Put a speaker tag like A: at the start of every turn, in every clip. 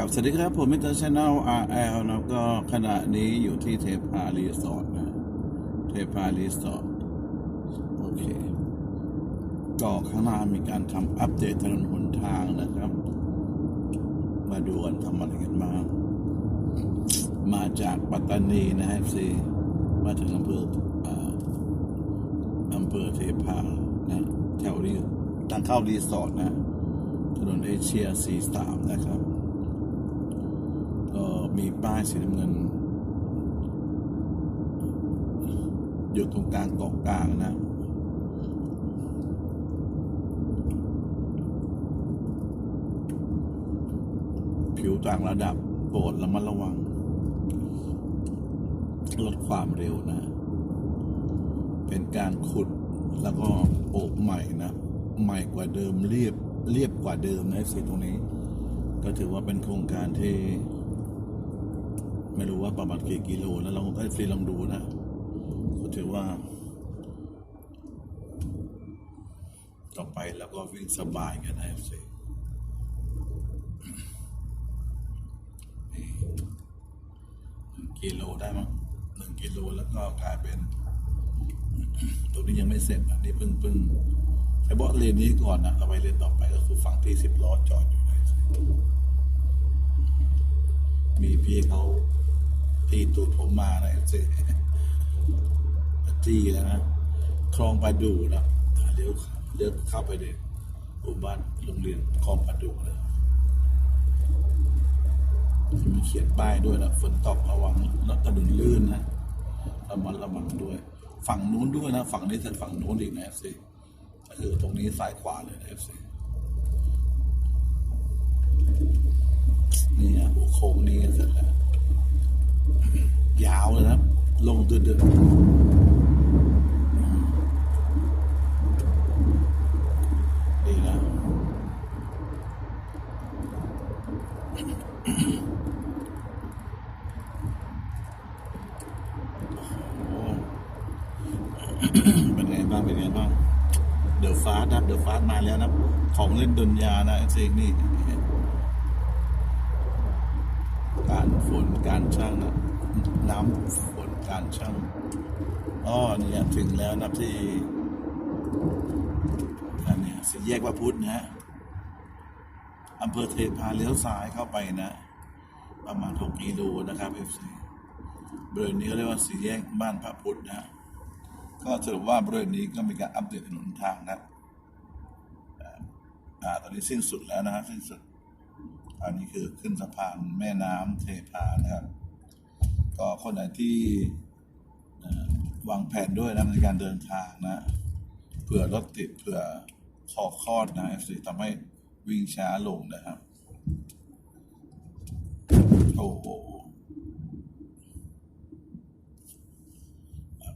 A: ครับสวัสดีครับผมมิสเตอร์ชแนล RL นะก็ขณะนี้อยู่ที่เทพารีสอร์ทนะเทพารีสอร์ทโอเคก็ข้างหน้ามีการทำอัปเดตถนนหนทางนะครับ มาดูกันทำอะไรกันบ้างมาจากปัตตานีนะครับซีมาถึงอำเภออำเภอเทพานะแถวนี้ทางเข้ารีสอร์ทนะถนนเอเชีย 43 นะครับ มีป้ายสีน้ำเงิน อยู่ตรงกลางเกาะกลางนะผิวต่างระดับโปรดระมัดระวัง ลดความเร็วนะ เป็นการขุดแล้วก็โอบใหม่นะ ใหม่กว่าเดิมเรียบเรียบกว่าเดิมนะสิตรงนี้ ก็ถือว่าเป็นโครงการที่ ไม่รู้ว่าประมาณกี่กิโลแล้วลองไอ้ฟรีลองดูนะก็ถือว่า ต่อไปแล้วก็วิ่งสบายกันนะสิกิโลได้มั้งหนึ่งกิโลแล้วก็กลายเป็นตรงนี้ยังไม่เสร็จอันนี้เพิ่งเพิ่งไอ้เบาะเลนนี้ก่อนนะเราไปเลนต่อไปก็คือฝั่งที่สิบล้อจอดอยู่นะมีพี่เขา ตีตูดผมมานะเจ๊จี้แล้วนะคลองประดูนะเลี้ยวเลี้ยวเข้าไปในหมู่บ้านโรงเรียนคลองประดูนะมีเขียนป้ายด้วยนะฝนตกระวังแล้วถนนลื่นนะระมัดระวังด้วย ฝั่งนู้นด้วยนะ ฝั่งนี้แต่ฝั่งนู้นอีกนะเอฟซีคือตรงนี้ซ้ายขวาเลยนะเอฟซีนี่นะโค้งนี้เสร็จแล้ว ยาวเลยนะลงเดือดๆนี่นะโอ้เป็นไงบ้าง เป็นไงบ้าง เดอะฟาสนะเดอะฟาสมาแล้วนะ ของเล่นดนยานะเองนี่การฝนการช่างนะ น้ำฝนการช่างอ๋อเนี่ยถึงแล้วนะที่อันเนี้ยสี่แยกวัดพุทธนะฮะอำเภอเทพาเลี้ยวซ้ายเข้าไปนะ ประมาณ6กิโลนะครับเอฟซีบริเวณนี้เขาเรียกว่าสี่แยกบ้านพระพุทธนะก็สรุปว่าบริเวณนี้ก็มีการอัปเดตถนนทางนะอ่าอ่าตอนนี้สิ้นสุดแล้วนะฮะสิ้นสุด อันนี้คือขึ้นสะพานแม่น้ำเทพานะครับ ก็คนไหนที่วางแผนด้วยนะในการเดินทางนะเผื่อรถติดเผื่อคอคลอดนะสิทำให้วิ่งช้าลงนะครับโอ้โห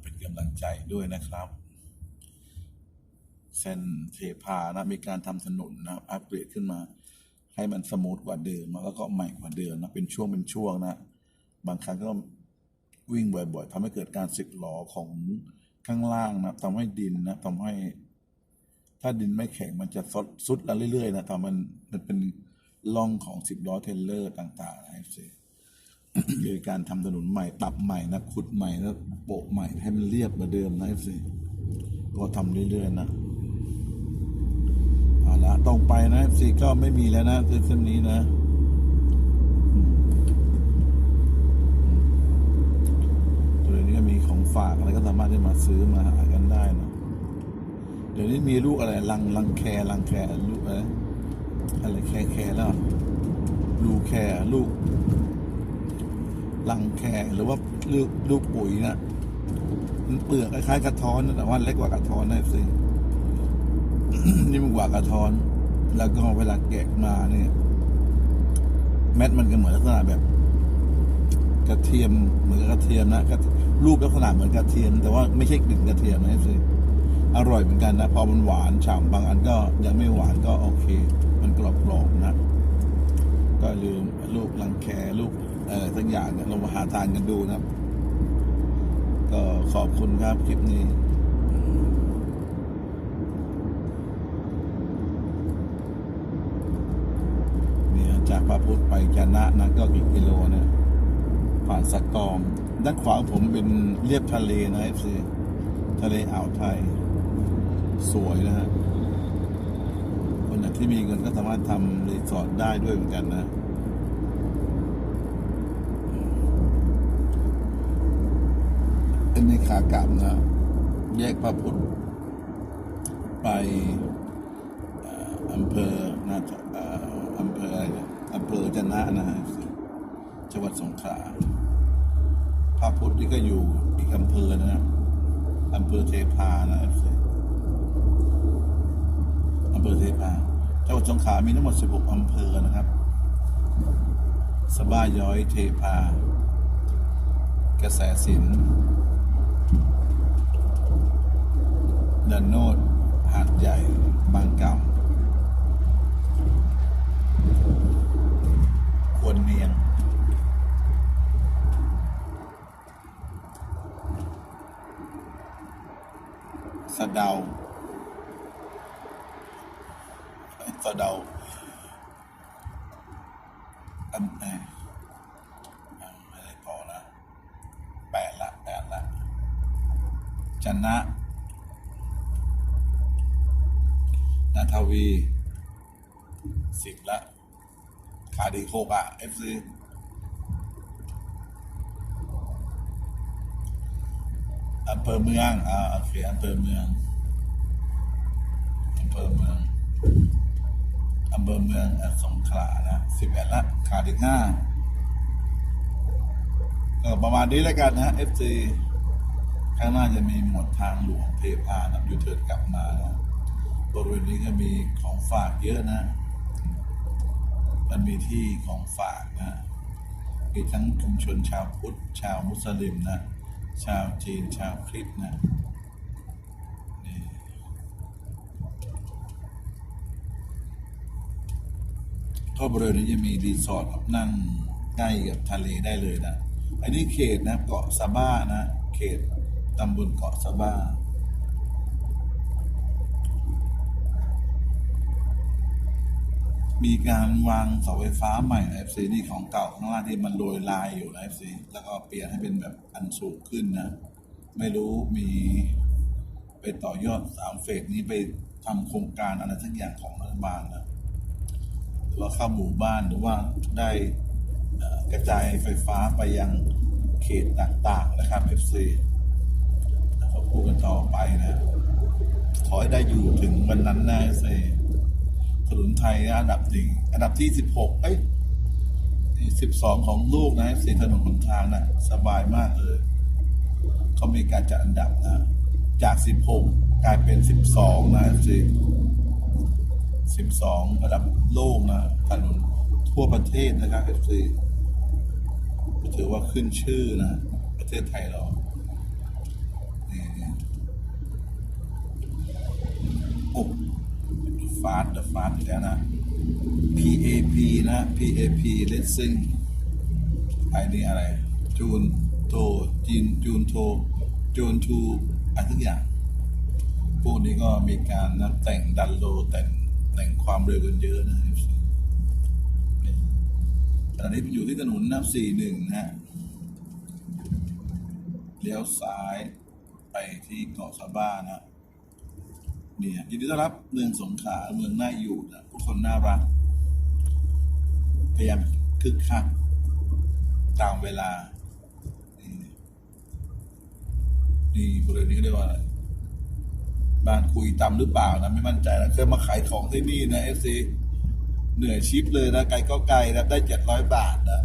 A: เป็นกำลังใจด้วยนะครับเส้นเทพานะมีการทำถนนนะอัปเกรดขึ้นมา ให้มันสมูทกว่าเดิมแล้วก็ใหม่กว่าเดิมนะเป็นช่วงเป็นช่วงนะ บางครั้งก็วิ่งบ่อยๆทำให้เกิดการสึกหลอของข้างล่างนะทำให้ดินนะทำให้ ถ้าดินไม่แข็งมันจะซดซุดแล้วเรื่อยๆนะทำมันมันเป็นร่องของสิบล้อเทเลอร์ต่างๆนะเอฟซีโดยการทำถนนใหม่ปรับใหม่นะขุดใหม่แล้วโปะใหม่ให้มันเรียบเหมือนเดิมนะเอฟซีก็ทำเรื่อยๆนะเอาละตรงไปนะเอฟซีก็ไม่มีแล้วนะเส้นนี้นะอืมตัวนี้ก็มีของฝา ก็สามารถที่มาซื้อมาหากันได้นะเดี๋ยวนี้มีลูกอะไรลังลังแคลังแคลูกอะไรอะไรแคแคแล้วลูกแคลูกลังแคหรือว่าลูกลูกปุ๋ยนะมันเปลือกคล้ายๆกระท้อนแต่ว่าเล็กกว่ากระท้อนนะสินี่มันกว่ากระท้อน แล้วก็เวลาแกะมาเนี่ย แม็ดมันก็เหมือนลักษณะแบบ กระเทียมเหมือนกระเทียมนะกระ รูปลักษณะเหมือนกระเทียม แต่ว่าไม่ใช่กลิ่นกระเทียมนะสิอร่อยเหมือนกันนะ พอมันหวานฉ่ำบางอันก็ยังไม่หวานก็โอเค มันกรอบๆนะ ก็ลืมลูกลังแคลูกเอะไรสักอย่างเนี่ยลองมาหาทานกันดูนะครับ ก็ขอบคุณครับคลิปนี้เนี่ยจากจากพระพุทธไปจะนะนะก็กี่กิโลเนี่ยผ่านสะกอง ด้านขวาผมเป็นเรียบทะเลนะเอฟซีทะเลอ่าวไทย สวยนะฮะคนไหนที่มีเงินก็สามารถทำรีสอร์ทได้ด้วยเหมือนกันนะเป็นในขากลับนะ แยกพระพุทธไปอำเภอนาจะเอ่ออำเภออะไรอำเภอจนะนะฮะจังหวัดสงขลา พระพุทธนี่ก็อยู่อีกอำเภอนะอำเภอเทพานะอำเภอเทพาจังหวัดสงขลามีทั้งหมด 16 อำเภอนะครับ สบ้าย้อยเทพา กระแสสินดันโนดหาดใหญ่ บางกำควรเนียง สะเดาสะเดาอันไหนอะไม่ได้พอละแปดละแปดละจันนะนาทวีสิบละขาดอีกหกอะเอฟซี อำเภอเมืองอ่าโอเคอำเภอเมืองอำเภอเมืองอำเภอเมืองอสงขลานะสิบเอ็ดละขาดอีกห้าก็ประมาณนี้แล้วกันนะเอฟซีข้างหน้าจะมีหมวดทางหลวงเทพานะยูเทิร์นกลับมานะบริเวณนี้ก็มีของฝากเยอะนะ มันมีที่ของฝากนะมีทั้งชุมชนชาวพุทธชาวมุสลิมนะ ชาวจีนชาวคริสต์นะนี่ก็บริเวณนี้จะมีรีสอร์ทแบบนั่งใกล้กับทะเลได้เลยนะ อันนี้เขตนะเกาะสะบ้านะ เขตตำบลเกาะสะบ้า มีการวางเสาไฟฟ้าใหม่ใน FC นี่ของเก่าข้างล่างที่มันโรยลายอยู่ใน FC แล้วก็เปลี่ยนให้เป็นแบบอันสูงขึ้นนะ ไม่รู้มีไปต่อยอดสามเฟสนี้ไปทำโครงการอะไรทั้งอย่างของรัฐบาลนะหรือว่าเข้าหมู่บ้านหรือว่าได้กระจายไฟฟ้าไปยังเขตต่างๆนะครับ FC นะครับพูดกันต่อไปนะ ขอให้ได้อยู่ถึงวันนั้นนะ FC ถนนไทยนะอันดับหนึ่งอันดับที่สิบหกเอ้ยสิบสองของโลกนะสี่ถนนหนทางนะสบายมากเลยเขามีการจัดอันดับนะจากสิบหกกลายเป็นสิบสองนะสิสิบสองระดับโลกนะถนนทั่วประเทศนะครับเอฟซีถือว่าขึ้นชื่อนะ ประเทศไทยเรานี่นี่โอ้ ฟาสต์ฟาสต์แล้วนะ PAP นะ PAP Racing ไอ้นี่อะไร จูนโทจีนจูนโทจูนทูอะไรทุกอย่าง พวกนี้ก็มีการนะแต่งดันโลแต่งแต่งความเร็วกันเยอะนะตอนนี้อยู่ที่ถนนนับสี่หนึ่งนะฮะเลี้ยวซ้ายไปที่เกาะสะบ้านะ เนี่ยยินดีต้อนรับเมืองสงขลาเมืองน่าอยู่นะทุกคนน่ารัก พยายามคึกคักตามเวลา นี่นี่บริเวณนี้เขาเรียกว่าอะไรบ้านคุยตำหรือเปล่านะ ไม่มั่นใจนะเคยมาขายของที่นี่นะเอฟซีเหนื่อยชิปเลยนะ ไกลก็ไกลนะได้เจ็ดร้อยบาทนะ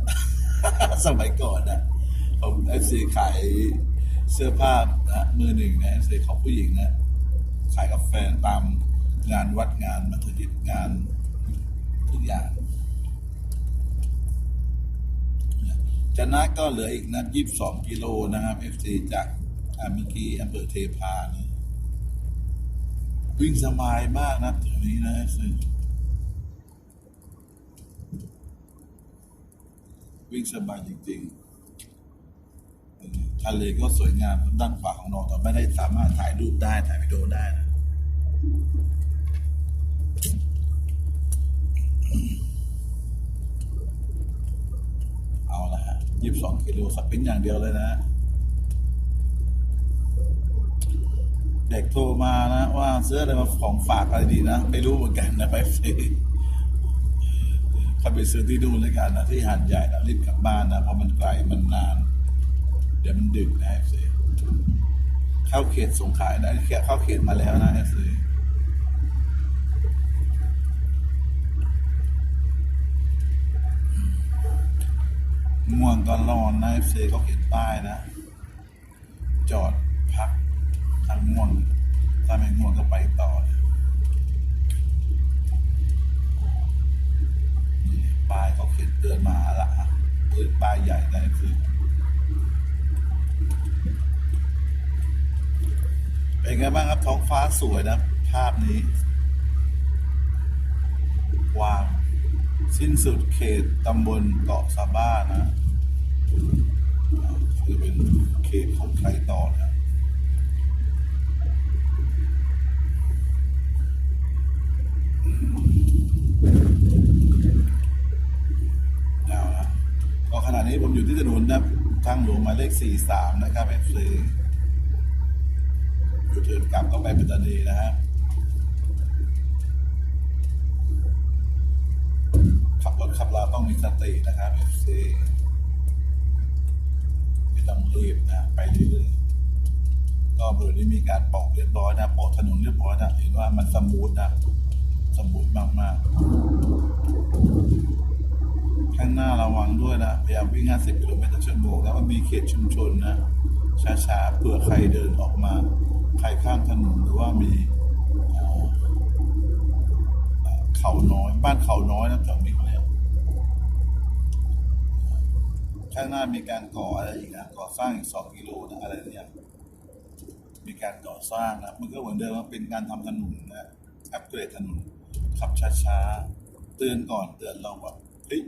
A: สมัยก่อนนะผมเอฟซีขายเสื้อผ้านะมือหนึ่งนะเอฟซีของผู้หญิงนะ ขายกาแฟตามงานวัดงานมัธยิดงานทุกอย่างจะนะก็เหลืออีกนะยี่สิบสองกิโลนะครับเอฟซีจากอาเมื่อกี้อำเภอเทพาเนี่ยวิ่งสบายมากนะแถวนี้นะเอฟซีวิ่งสบายจริงๆทะเลก็สวยงามด้านขวาของเราแต่ไม่ได้สามารถถ่ายรูปได้ถ่ายวิดีโอได้นะ เอาละฮะยี่สิบสองกิโลสปินอย่างเดียวเลยนะ เด็กโทรมานะ ว่าซื้ออะไรมาของฝากอะไรดีนะ ไม่รู้เหมือนกันนะไปฟรีเขาไปซื้อที่ดูนแล้วกันนะ ที่หาดใหญ่นะรีบกลับบ้านนะเพราะมันไกลมันนาน เดี๋ยวมันดึกนะเอฟซีเข้าเขตสงขลานะเข้าเขตมาแล้วนะเอฟซี ง่วงก็นอนนะเอฟซีเขาเขียนป้ายนะ จอดพักถ้าง่วงถ้าไม่ง่วงก็ไปต่อนี่ป้ายเขาเขียนเตือนมาละเปิดป้ายใหญ่นะคือเป็นไงบ้างครับท้องฟ้าสวยนะ ภาพนี้วาง สิ้นสุดเขตตำบลเกาะสะบ้านะ คือเป็นเขตของใครต่อนะเอาละก็ขณะนี้ผมอยู่ที่ถนนนะทางหลวงหมายเลข 43 นะครับเอฟซีอยู่เทินกลับก็ไปปัตตานีนะฮะขับรถขับลาต้องมีสตินะครับเอฟซีไม่ ต้องรีบนะไปเรื่อยๆก็บริเวณนี้มีการปอกเรียบร้อยนะปอกถนนเรียบร้อยนะเห็นว่ามันสมูทนะสมูทมากๆข้างหน้าระวังด้วยนะพยายามวิ่ง 50 กิโลเมตรต่อชั่วโมงแล้วมันมีเขตชุมชนนะช้าๆเผื่อใครเดินออกมา ใครข้ามถนนหรือว่ามีเอ่อเอ่อเขาน้อยบ้านเขาน้อยนะแถวนี้เข้างหน้ามีการก่ออะไรอีกนะก่อสร้างอีกสองกิโลนะอะไรเนี่ยมีการก่อสร้างนะมันก็เหมือนเดิมว่าเป็นการทำถนนนะอัปเกรดถนนขับช้าๆเตือนก่อนเตือนเราว่าเฮ้ย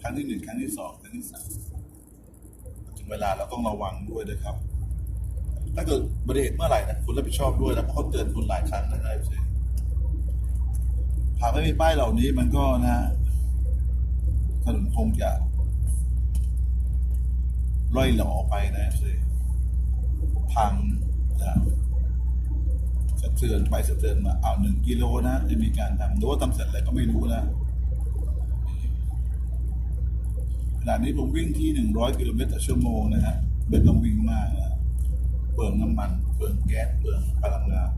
A: ครั้งที่หนึ่งครั้งที่สองครั้งที่สามถึงเวลาเราต้องระวังด้วยนะครับ ถ้าเกิดบัติเหตุเมื่อไหร่นะคุณรับผิดชอบด้วยนะเพราะเขาเตือนคุณหลายครั้งนะครับหากไม่มีป้ายเหล่านี้มันก็นะถนนคงจะ ล่อยหล่อไปนะสิพังนะสะเทือนไปสะเทือนมาเอาหนึ่งกิโลนะจะมีการทำหรือว่าทำเสร็จอะไรก็ไม่รู้นะขณะนี้ผมวิ่งที่หนึ่งร้อยกิโลเมตรต่อชั่วโมงนะฮะไม่ต้องวิ่งมากนะเปลืองน้ำมันเปลืองแก๊สเปลืองพลังงาน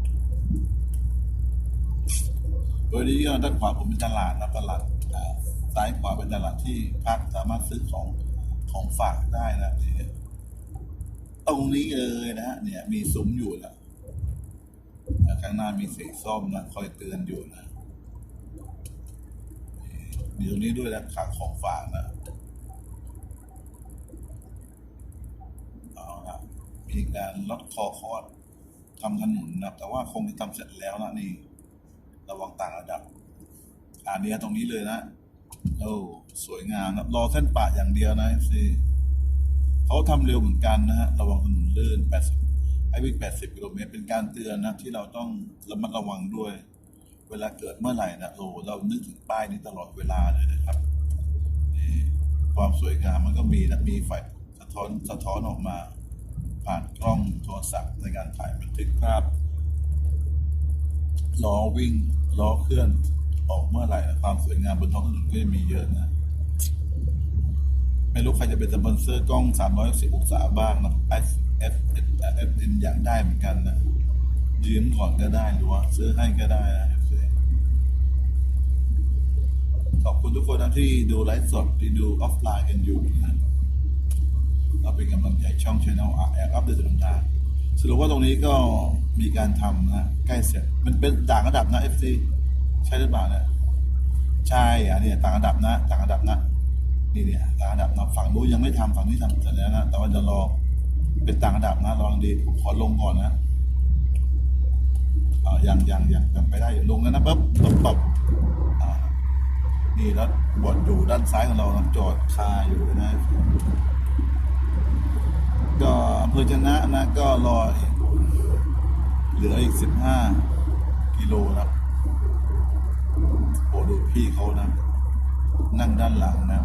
A: โดยนี้ด้านขวาผมเป็นตลาดนะตลาดซ้ายขวาเป็นตลาดที่พักสามารถซื้อของ ของฝากได้นะเนี่ยตรงนี้เลยนะฮะเนี่ย มีซุ้มอยู่นะข้างหน้ามีสีส้มนะคอยเตือนอยู่นะมีตรงนี้ด้วยนะขายของฝากนะเอาละมีการลดคอคอร์ดทำถนนนะแต่ว่าคงจะทำเสร็จแล้วนะนี่ ระวังต่างระดับอันนี้ตรงนี้เลยนะ โอ้สวยงามนะรอเส้นปะอย่างเดียวนะสิเขาทำเร็วเหมือนกันนะฮะระวังถนนลื่น80ให้วิ่ง80กิโลเมตรเป็นการเตือนนะที่เราต้องระมัดระวังด้วย เวลาเกิดเมื่อไหร่นะโอ้เรานึกถึงป้ายนี้ตลอดเวลาเลยนะครับนี่ความสวยงามมันก็มีนะมีไฟสะท้อนสะท้อนออกมา ผ่านกล้องโทรศัพท์ในการถ่ายบันทึกภาพล้อวิ่งล้อเคลื่อน ออกเมื่อไหร่ ความสวยงามบนท้องถนนก็จะมีเยอะนะ ไม่รู้ใครจะเป็นสปอนเซอร์กล้อง 360องศาบ้างนะ F F F F N อยากได้เหมือนกันนะยืมก่อนก็ได้หรือว่าซื้อให้ก็ได้นะขอบคุณทุกคนนะที่ดูไลฟ์สดที่ดูออฟไลน์กันอยู่นะเราเป็นกำลังใจช่องช anel แอร์อัปเดตต่างๆสรุปว่าตรงนี้ก็มีการทำนะ ใกล้เสร็จ มันเป็นต่างระดับนะ FC ใช่หรือเปล่าเนี่ยใช่อันนี้ต่างระดับนะ ต่างระดับนะนี่เนี่ยต่างระดับนะฝั่งนู้นยังไม่ทำฝั่งนี้ทำเสร็จแล้วนะแต่ว่าจะรอเป็นต่างระดับนะลองดีผมขอลงก่อนนะอ่ายังยังยังยังไปได้อยู่ลงแล้วนะปั๊บปั๊บปั๊บอ่านี่รถบอดอยู่ด้านซ้ายของเรานะจอดคาอยู่นะก็อำเภอชนะนะก็รออีกเหลืออีกสิบห้ากิโลนะโอ้ ดูพี่เขานะ นั่งด้านหลังนะ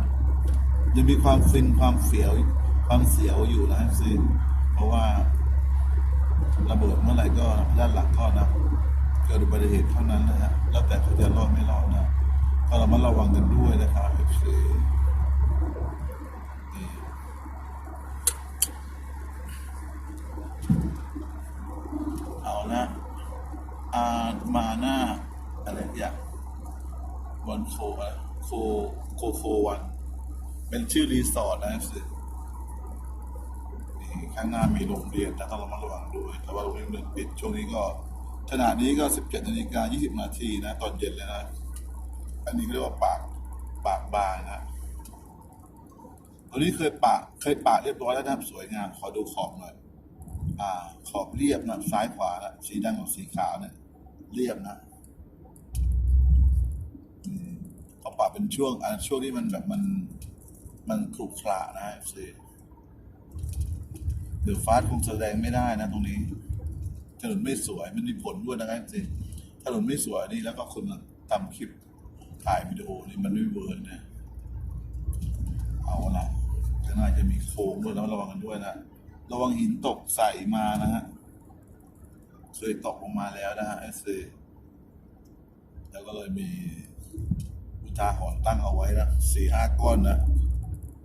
A: ยังมีความฟินความเสียว ความเสียวอยู่นะซิเพราะว่าระเบิดเมื่อไหร่ก็ด้านหลังก็นะเกิดอุบัติเหตุเท่านั้นนะฮะแล้วแต่เขาจะรอดไม่รอดนะก็เรามาระวังกันด้วยนะครับเอฟซีเอานะอามาหน้าอะไรอย่างวันโคอะโคโคโควัน เป็นชื่อรีสอร์ทนะเอฟซีนี่ข้างหน้ามีโรงเรียนนะต้องระมัดระวังด้วย แต่ว่าโรงเรียนมันปิดช่วงนี้ก็ขณะนี้ก็ 17นาฬิกา20นาทีนะ ตอนเย็นเลยนะ อันนี้เรียกว่าปากปากบางนะตัวนี้เคยปะเคยปะเรียบร้อยแล้วนะครับสวยงาม ขอดูขอบหน่อย อ่า ขอบเรียบนะซ้ายขวานะสีดำกับสีขาวเนี่ยเรียบนะเขาปะเป็นช่วงอ่าช่วงที่มันแบบมัน มันขรุขระนะสิเดี๋ยวฟาสคงแสดงไม่ได้นะตรงนี้ ถนนไม่สวย มันมีผลด้วยนะครับจริงถนนไม่สวยนี่แล้วก็คนทำคลิปถ่ายวิดีโอนี่มันไม่เวิร์กนะเอาละข้างหน้าจะมีโค้งด้วยแล้วระวังกันด้วยนะ ระวังหินตกใส่มานะฮะ เคยตกลงมาแล้วนะฮะไอซีแล้วก็เลยมีอุทาหรณ์ตั้งเอาไว้นะสี่ห้าก้อนนะ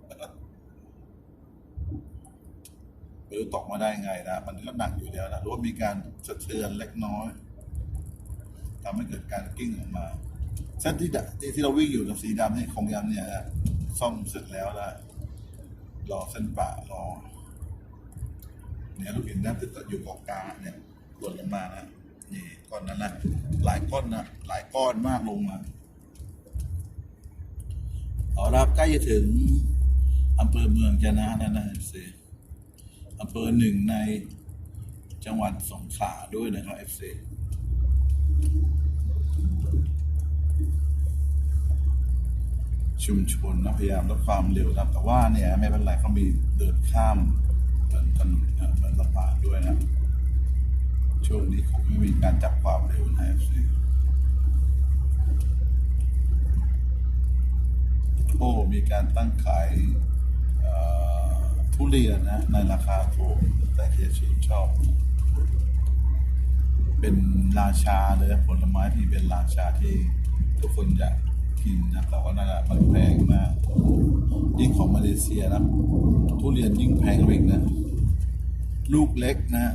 A: แล้วก็ ไม่รู้ตกมาได้ไงนะ มันก็หนักอยู่แล้วนะรือว่ามีการสะเทือนเล็กน้อยทำให้เกิดการกิ้งออกมา เส้นที่ที่ที่เราวิ่งอยู่กับสีดำเนี่ยคงยำเนี่ยนะซ่อมเสร็จแล้วนะรอเส้นป่ารอเนี่ยลูกหินน้ำติดอยู่เกาะกลางเนี่ยหล่นลงมานะนี่ก้อนนั้นนะหลายก้อนนะหลายก้อนมากลงมาเอารับใกล้จะถึงอำเภอเมืองจะนะแล้วนะสิ อำเภอหนึ่งในจังหวัดสงขลาด้วยนะครับ FC ชุมชนนะพยายามลดความเร็วนะแต่ว่าเนี่ยไม่เป็นไรเขามีเดินข้ามเหมือนถนนเหมือนสะพานด้วยนะ ช่วงนี้คงไม่มีการจับความเร็วนะ FC โอ้มีการตั้งขายเอ่อ ทุเรียนนะในราคาถูกแต่ที่ชื่นชอบ เป็นราชาเลยผลไม้ที่เป็นราชาที่ทุกคนอยากกินนะแต่ว่านั่นแหละมันแพงมาก ยิ่งของมาเลเซียนะทุเรียนยิ่งแพงกว่าอีกนะ ลูกเล็กนะ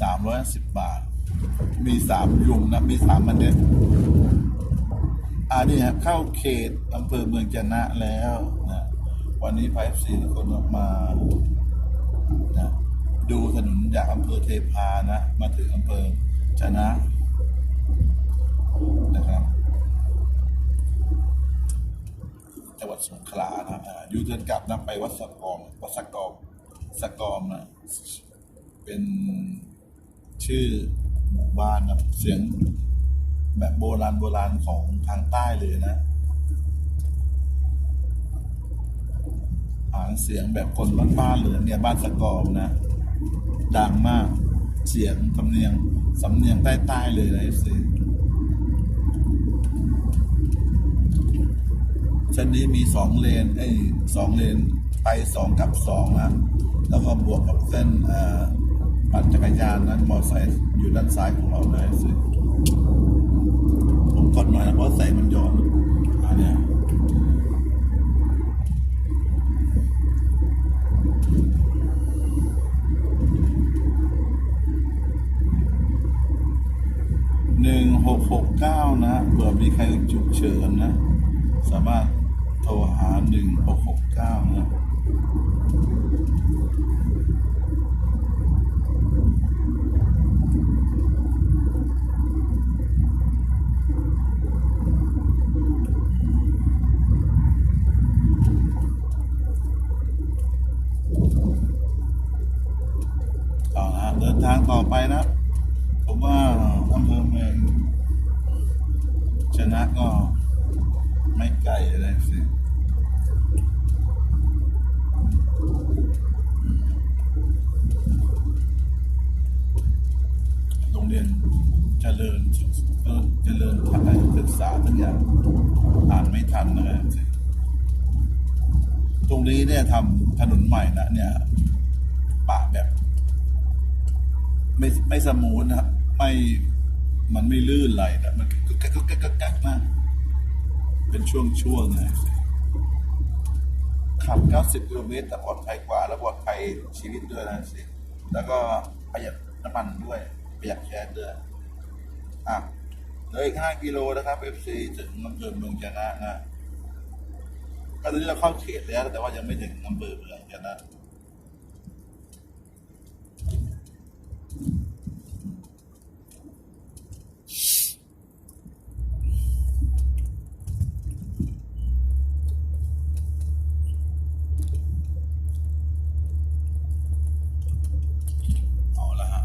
A: สามร้อยสิบบาท มีสามยุงนะมีสามเมันเด็ดอันนี้ฮะเข้าเขตอำเภอเมืองจะนะแล้วนะ วันนี้ไพซีคนออกมานะดูถนนจากอำเภอเทพานะ มาถึงอำเภอจะนะนะครับจังหวัดสงขลานะอาอยู่เดินกลับนะไปวัดสะกอมวัดสะกอมสะกอมนะเป็นชื่อหมู่บ้านนะเสียงแบบโบราณโบราณของทางใต้เลยนะ หางเสียงแบบคนบ้านๆเลยเนี่ยบ้านสะกอมนะ ดังมากเสียงสำเนียงสำเนียงใต้ๆเลยนะเสิเส้นนี้มีสองเลนไอ้สองเลนไปสองกับสองนะแล้วก็บวกกับเส้นปั่นจักรยานนั้นมอเตอร์ไซค์อยู่ด้านซ้ายของเรานะสิผมกดหน่อยนะเพราะแสงมันย้อนอันเนี้ย นึ่งหกหกเก้านะเผื่อมีใครฉุกเฉินนะ สามารถโทรหาหนึ่งหกหกเก้านะ ต่อนะฮะเดินทางต่อไปนะ ผมว่าอำเภอเมืองชนะก็ไม่ไกลเลยสิ โรงเรียนเจริญศึกเออเจริญทางศึกษาทั้งอย่างอ่านไม่ทันนะครับสิ ตรงนี้เนี่ยทำถนนใหม่นะเนี่ยปะแบบ ไม่ไม่สมูทนะไม่มันไม่ลื่นไหลนะมันก็แก๊กก็แก๊กก็แก๊กมาก เป็นช่วงๆนะขับ 90กิโลเมตรแต่ปลอดภัยกว่า และปลอดภัยชีวิตด้วยนะสิ แล้วก็ประหยัดน้ำมันด้วย ประหยัดแก๊สด้วย อะเหลืออีก 5 กิโลนะครับ FC ถึงอำเภอเมืองจะนะนะ ตอนนี้เราเข้าเขตแล้ว แต่ว่ายังไม่ถึงอำเภอเมืองจะนะเอาละฮะ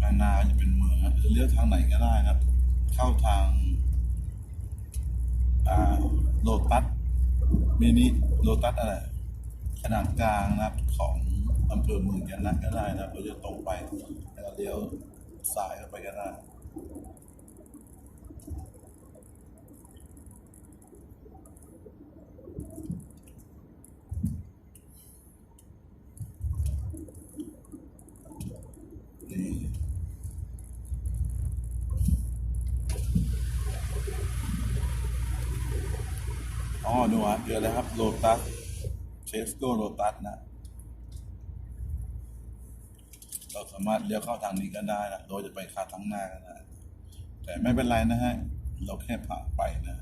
A: ข้างหน้าจะเป็นเมืองจะเลี้ยวทางไหนก็ได้ครับ เข้าทาง โลตัสมินิโลตัสอะไรขนาดกลางนะครับของอำเภอเมืองกันนะก็ได้นะเราจะตรงไปแล้วเลี้ยวสายเข้าไปก็ได้ อ๋อดูฮะเยอแล้วครับโลตัสเชฟโกโลตัสนะ เราสามารถเลี้ยวเข้าทางนี้ก็ได้นะ โดยจะไปคาทั้งหน้าก็ได้แต่ไม่เป็นไรนะฮะ เราแค่ผ่านไปนะ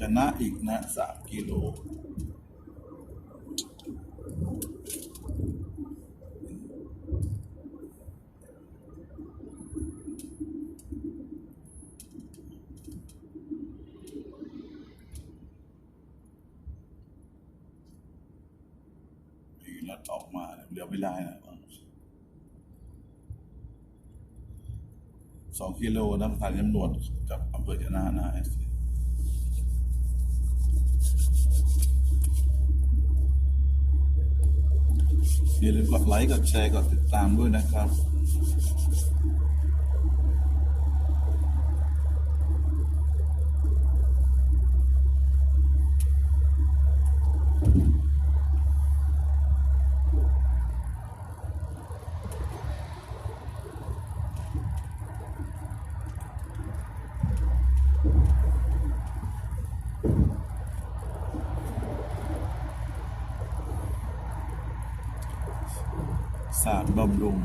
A: จะนะอีกนะสามกิโล มีรถออกมาเนี่ยเลี้ยวไม่ได้นะสอง กิโลนะสถานตำรวจกับอำเภอชนะนานะอย่าลืมกดไลค์ กดแชร์ กดติดตามด้วยนะครับ ศาสตร์บำรุง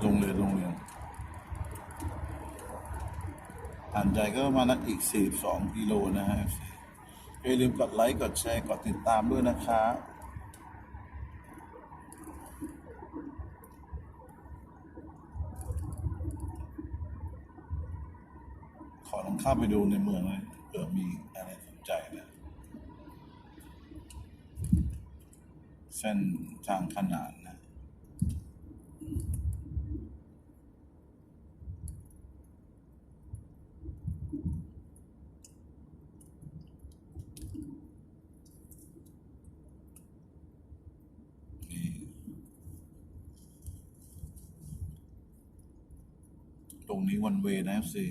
A: โรงเรียนโรงเรียนอ่านใจ ก็ประมาณนักอีก 42กิโลนะฮะอย่าลืมกดไลค์กดแชร์กดติดตามด้วยนะคะขอลองเข้าไปดูในเมืองเลยเผื่อมีอะไรสนใจนะเส้นทางขนานน ต รงนี้วันเวนะสิ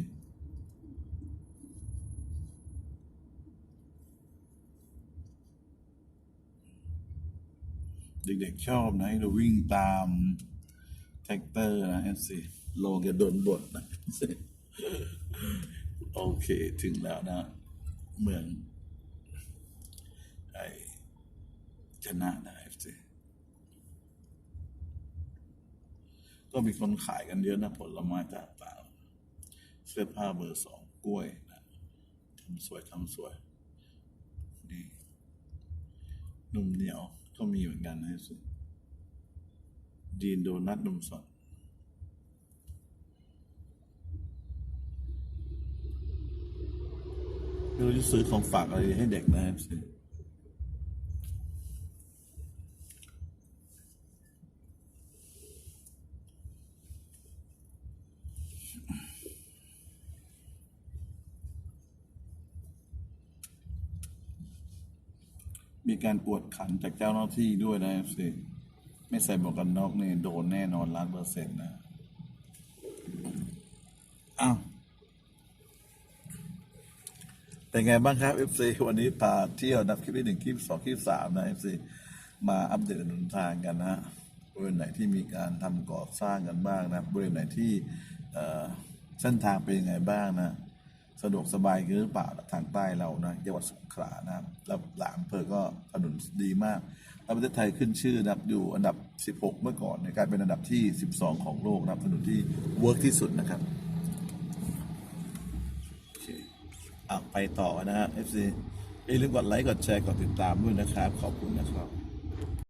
A: เด็กๆชอบนะให้เราวิ่งตามแท็กเตอร์นะเอสิโลจะโดนบทนะ โอเคถึงแล้วนะ เมืองไอ้ชนะนะสิก็มีคนขายกันเยอะนะผลไม้ต่างๆ เสื้อผ้าเบอร์สองกล้วยนะทำสวยทำสวยนี่นมเหนียวก็มีเหมือนกันนะสิดีนโดนัทนมสดไม่รู้จะซื้อของฝากอะไรให้เด็กนะครับ มีการกวดขันจากเจ้าหน้าที่ด้วยนะครับสิไม่ใส่หมวกกันน็อกเนี่ยโดนแน่นอนล้านเปอร์เซ็นต์นะอ้าวเป็นไงบ้างครับ FC วันนี้พาเที่ยวนับคลิปที่หนึ่งคลิปสองคลิปสามนะ FC มาอัปเดตถนนทางกันนะฮะบริเวณไหนที่มีการทำก่อสร้างกันบ้างนะบริเวณไหนที่เอ่อเส้นทางเป็นยังไงบ้างนะ สะดวกสบายหรือเปล่าทางใต้เรานะจังหวัดสงขลานะแล้วหลามเภอก็ถนนดีมากแล้วประเทศไทยขึ้นชื่อนะครับอยู่อันดับ 16 เมื่อก่อนในกายเป็นอันดับที่ 12 ของโลกนะครับถนนที่เวิร์กที่สุดนะครับโอเคอะไปต่อนะฮะ FC อย่าลืมกดไลค์กดแชร์กดติดตามด้วยนะครับ ขอบคุณนะครับ